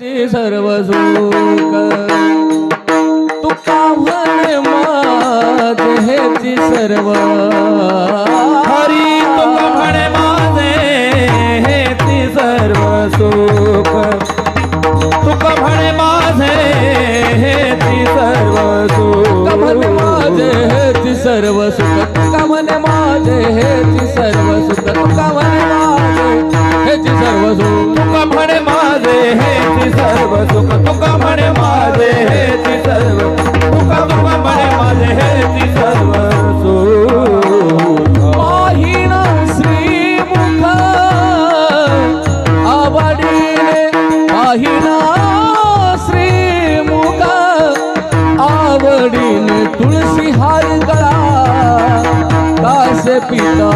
ते सर्व सुख. तुका म्हणे माझ हेची सर्व. हरी तुका म्हणे माझे हे ती सर्व सुख. तुका म्हणे माझे हे ती सर्व तुका म्हणे माझे सुख हेची सर्व सुख. दास पिता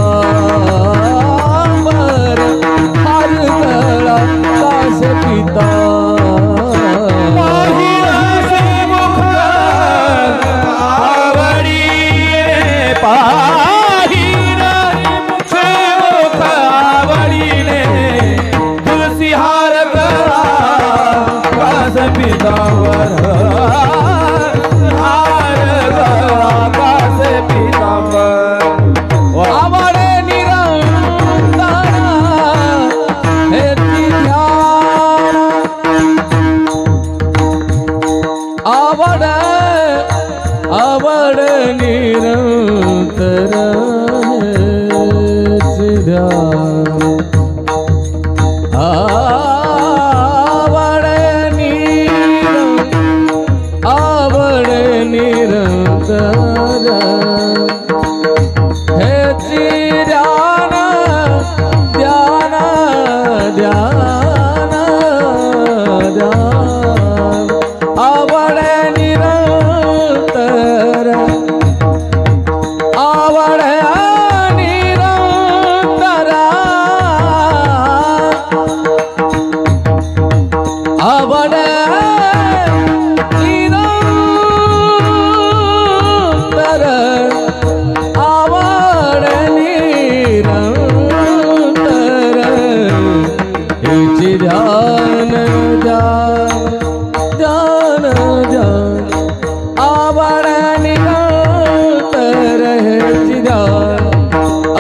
हार गळा दास पिता। पाहिला आवड आवड निरंतर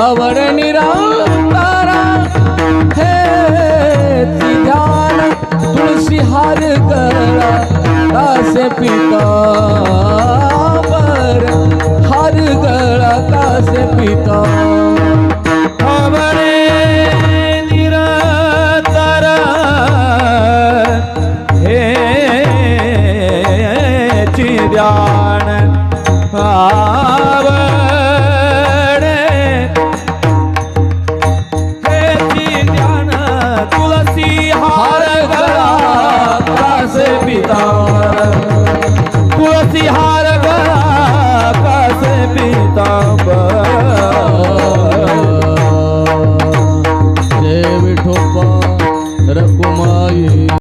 आवड निरंकारा हे ध्यान तुलसी हार करा कासे पिता हार गळा कासे पिता हे चिदान आ